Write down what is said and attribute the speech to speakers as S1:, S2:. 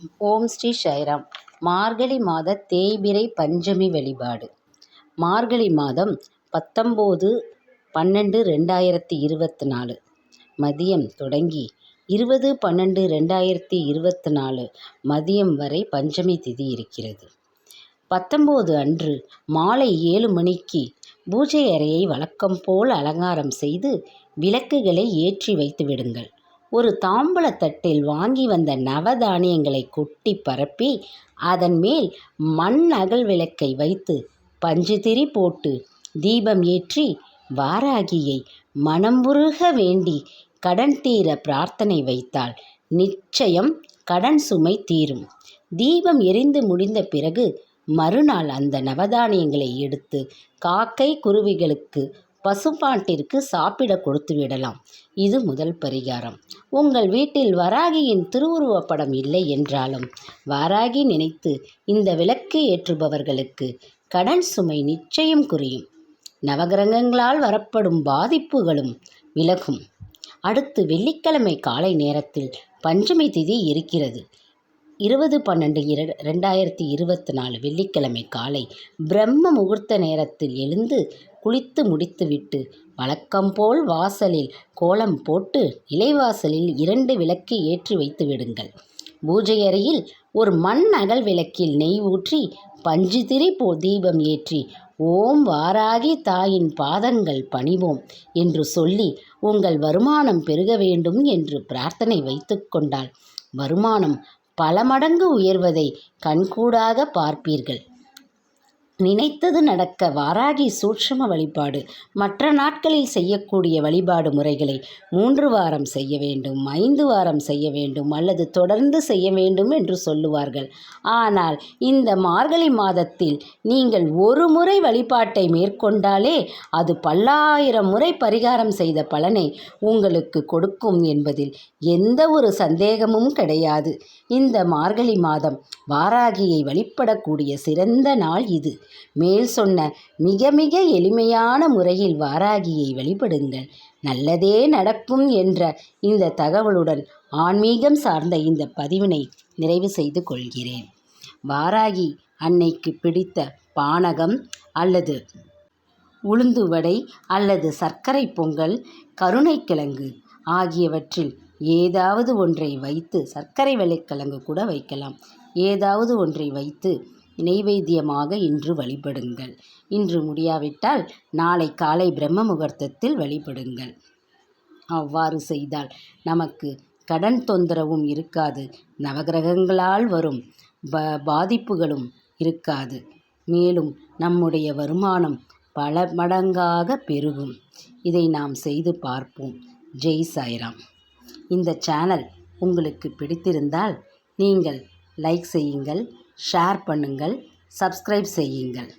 S1: ஓம் ஸ்ரீ சைராம் மார்கழி மாத தேய்பிறை பஞ்சமி வழிபாடு. மார்கழி மாதம் பத்தொம்போது பன்னெண்டு ரெண்டாயிரத்தி இருபத்தி நாலு. மதியம் தொடங்கி இருபது பன்னெண்டு ரெண்டாயிரத்தி இருபத்தி நாலு மதியம் வரை பஞ்சமி திதி இருக்கிறது. பத்தொம்போது அன்று மாலை ஏழு மணிக்கு பூஜை அறையை வழக்கம் போல் அலங்காரம் செய்து விளக்குகளை ஏற்றி வைத்து விடுங்கள். ஒரு தாம்பூலத்தட்டில் வாங்கி வந்த நவதானியங்களை கொட்டி பரப்பி அதன் மேல் மண் அகல் விளக்கை வைத்து பஞ்சுதிரி போட்டு தீபம் ஏற்றி வாராகியை மனமுருக வேண்டி கடன் தீர பிரார்த்தனை வைத்தால் நிச்சயம் கடன் சுமை தீரும். தீபம் எரிந்து முடிந்த பிறகு மறுநாள் அந்த நவதானியங்களை எடுத்து காக்கை குருவிகளுக்கு பசுப்பாட்டிற்கு சாப்பிட கொடுத்து விடலாம். இது முதல் பரிகாரம். உங்கள் வீட்டில் வராகியின் திருவுருவப்படம் இல்லை என்றாலும் வராகி நினைத்து இந்த விளக்கு ஏற்றுபவர்களுக்கு கடன் சுமை நிச்சயம் குறையும். நவகிரகங்களால் வரப்படும் பாதிப்புகளும் விலகும். அடுத்து வெள்ளிக்கிழமை காலை நேரத்தில் பஞ்சமி திதி இருக்கிறது. இருபது பன்னெண்டு இர ரெண்டாயிரத்தி இருபத்தி நாலு வெள்ளிக்கிழமை காலை பிரம்ம முகூர்த்த நேரத்தில் எழுந்து குளித்து முடித்துவிட்டு வழக்கம் போல் வாசலில் கோலம் போட்டு இலைவாசலில் இரண்டு விளக்கு ஏற்றி வைத்து விடுங்கள். பூஜை அறையில் ஒரு மண் அகல் விளக்கில் நெய் ஊற்றி பஞ்சு திரி போ தீபம் ஏற்றி ஓம் வாராகி தாயின் பாதங்கள் பணிவோம் என்று சொல்லி உங்கள் வருமானம் பெருக வேண்டும் என்று பிரார்த்தனை வைத்து கொண்டாள். வருமானம் பல மடங்கு உயர்வதை கண்கூடாக பார்ப்பீர்கள். நினைத்தது நடக்க வாராகி சூட்சும வழிபாடு. மற்ற நாட்களில் செய்யக்கூடிய வழிபாடு முறைகளை மூன்று வாரம் செய்ய வேண்டும் ஐந்து வாரம் செய்ய வேண்டும் அல்லது தொடர்ந்து செய்ய வேண்டும் என்று சொல்லுவார்கள். ஆனால் இந்த மார்கழி மாதத்தில் நீங்கள் ஒரு முறை வழிபாட்டை மேற்கொண்டாலே அது பல்லாயிரம் முறை பரிகாரம் செய்த பலனை உங்களுக்கு கொடுக்கும் என்பதில் எந்த ஒரு சந்தேகமும் கிடையாது. இந்த மார்கழி மாதம் வாராகியை வழிபடக்கூடிய சிறந்த நாள் இது. மேல் சொன்ன மிக மிக எளிமையான முறையில் வாராகியை வழிபடுங்கள் நல்லதே நடக்கும் என்ற இந்த தகவலுடன் ஆன்மீகம் சார்ந்த இந்த பதிவினை நிறைவு செய்து கொள்கிறேன். வாராகி அன்னைக்கு பிடித்த பானகம் அல்லது உளுந்து வடை அல்லது சர்க்கரை பொங்கல் கருணைக்கிழங்கு ஆகியவற்றில் ஏதாவது ஒன்றை வைத்து சர்க்கரை வெள்ளைக்கிழங்கு கூட வைக்கலாம். ஏதாவது ஒன்றை வைத்து நெய்வேத்தியமாக இன்று வழிபடுங்கள். இன்று முடியாவிட்டால் நாளை காலை பிரம்ம முகூர்த்தத்தில் வழிபடுங்கள். அவ்வாறு செய்தால் நமக்கு கடன் தொந்தரவும் இருக்காது நவகிரகங்களால் வரும் ப பாதிப்புகளும் இருக்காது. மேலும் நம்முடைய வருமானம் பல மடங்காக பெருகும். இதை நாம் செய்து பார்ப்போம். ஜெய் சாய்ராம். இந்த சேனல் உங்களுக்கு பிடித்திருந்தால் நீங்கள் லைக் செய்யுங்கள் ஷேர் பண்ணுங்கள் சப்ஸ்கிரைப் செய்யுங்கள்.